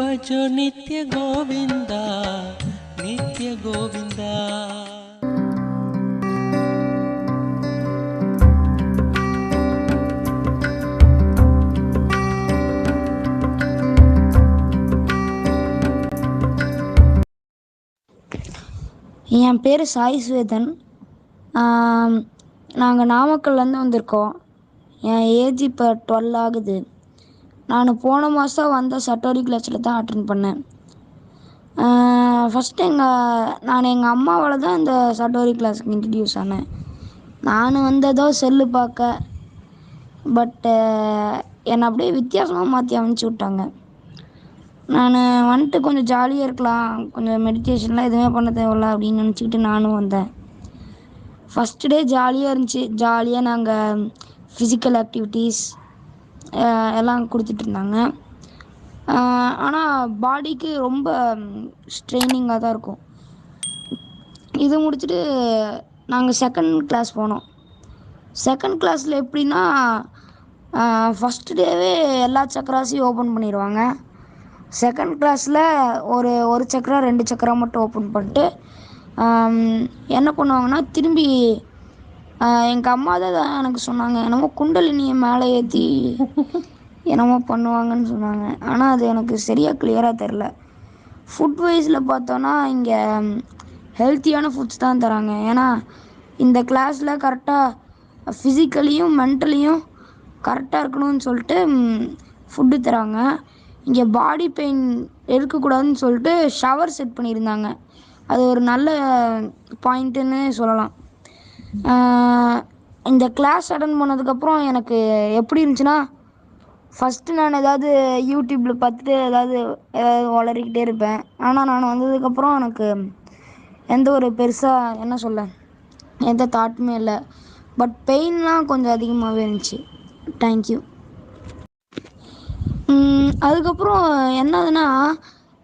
भजो नित्य गोविन्दा नित्य गोविन्दा என் பேர் சாய் சுவேதன். நாங்கள் நாமக்கல்லேருந்து வந்திருக்கோம். என் ஏஜ் இப்போ டுவெல் ஆகுது. நான் போன மாதம் வந்த சட்டோரி கிளாஸில் தான் அட்டன் பண்ணேன். ஃபஸ்ட்டு எங்கள் நான் எங்கள் அம்மாவால் தான் இந்த சட்டோரி கிளாஸுக்கு இன்ட்ரடியூஸ் ஆனேன். நான் வந்ததோ செல்லு பார்க்க பட்டு என்னை அப்படியே வித்தியாசமாக மாற்றி அனுப்பிச்சி விட்டாங்க. நான் வந்துட்டு கொஞ்சம் ஜாலியாக இருக்கலாம் கொஞ்சம் மெடிடேஷன்லாம் எதுவுமே பண்ண தேவையில்ல அப்படின்னு நினச்சிக்கிட்டு நானும் வந்தேன். ஃபஸ்ட்டு டே ஜாலியாக இருந்துச்சு. ஜாலியாக நாங்கள் ஃபிசிக்கல் ஆக்டிவிட்டீஸ் எல்லாம் கொடுத்துட்ருந்தாங்க. ஆனால் பாடிக்கு ரொம்ப ஸ்ட்ரெயினிங்காக தான் இருக்கும். இது முடிச்சுட்டு நாங்கள் செகண்ட் கிளாஸ் போனோம். செகண்ட் கிளாஸில் எப்படின்னா ஃபஸ்ட்டு டேவே எல்லா சக்கராஸையும் ஓப்பன் பண்ணிடுவாங்க செகண்ட் கிளாஸில் ஒரு ஒரு சக்கரா ரெண்டு சக்கரா மட்டும் ஓப்பன் பண்ணிட்டு என்ன பண்ணுவாங்கன்னா திரும்பி எங்கள் அம்மா தான் எனக்கு சொன்னாங்க. என்னமோ குண்டலினியை மேலே ஏற்றி என்னமோ பண்ணுவாங்கன்னு சொன்னாங்க. ஆனால் அது எனக்கு சரியாக கிளியராக தெரில ஃபுட் வைஸில் பார்த்தோன்னா இங்கே ஹெல்த்தியான ஃபுட்ஸ் தான் தராங்க. ஏன்னா இந்த கிளாஸில் கரெக்டாக ஃபிசிக்கலியும் மென்டலியும் கரெக்டாக இருக்கணும்னு சொல்லிட்டு ஃபுட்டு தராங்க. இங்கே பாடி பெயின் இருக்கக்கூடாதுன்னு சொல்லிட்டு ஷவர் செட் பண்ணியிருந்தாங்க. அது ஒரு நல்ல பாயிண்ட்டுன்னு சொல்லலாம். இந்த கிளாஸ் அட்டன் பண்ணதுக்கப்புறம் எனக்கு எப்படி இருந்துச்சுன்னா ஃபஸ்ட்டு நான் ஏதாவது யூடியூப்பில் பார்த்துட்டு ஏதாவது ஏதாவது வளரிக்கிட்டே இருப்பேன். ஆனால் நான் வந்ததுக்கப்புறம் எனக்கு எந்த ஒரு பெருசாக என்ன சொல்ல எந்த தாட்டுமே இல்லை. பட் பெயின்லாம் கொஞ்சம் அதிகமாகவே இருந்துச்சு. தேங்க்யூ அதுக்கப்புறம் என்னதுன்னா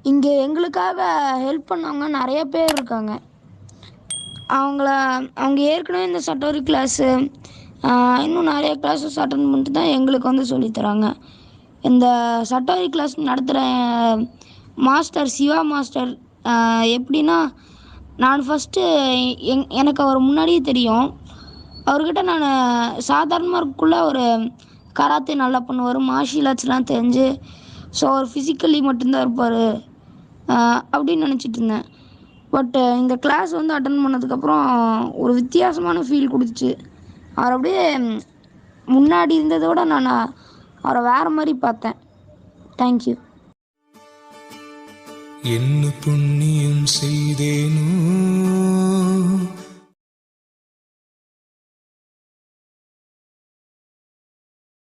இங்கே எங்களுக்காக ஹெல்ப் பண்ணவங்க நிறைய பேர் இருக்காங்க. அவங்கள அவங்க ஏற்கனவே இந்த சட்டோரி கிளாஸு இன்னும் நிறைய கிளாஸஸ் அட்டன் பண்ணிட்டு தான் எங்களுக்கு வந்து சொல்லித் தராங்க. இந்த சட்டோரி கிளாஸ் நடத்துகிற மாஸ்டர் சிவா மாஸ்டர் எப்படின்னா நான் ஃபஸ்ட்டு எங் எனக்கு அவர் முன்னாடியே தெரியும். அவர்கிட்ட நான் சாதாரணமாக இருக்கக்குள்ள ஒரு கராத்தே நல்லா பண்ணுவார் மார்ஷியல் ஆர்ட்ஸ்லாம் தெரிஞ்சு ஸோ அவர் ஃபிசிக்கலி மட்டும்தான் இருப்பார் அப்படின்னு நினச்சிட்டு இருந்தேன். பட்டு uh, இந்த கிளாஸ் வந்து அட்டன் பண்ணதுக்கப்புறம் ஒரு வித்தியாசமான ஃபீல் கொடுத்துச்சு. அவர் அப்படியே முன்னாடி இருந்ததோட நான் அவரை வேறு மாதிரி பார்த்தேன். தேங்க்யூ என்ன புண்ணியம் செய்தேனோ?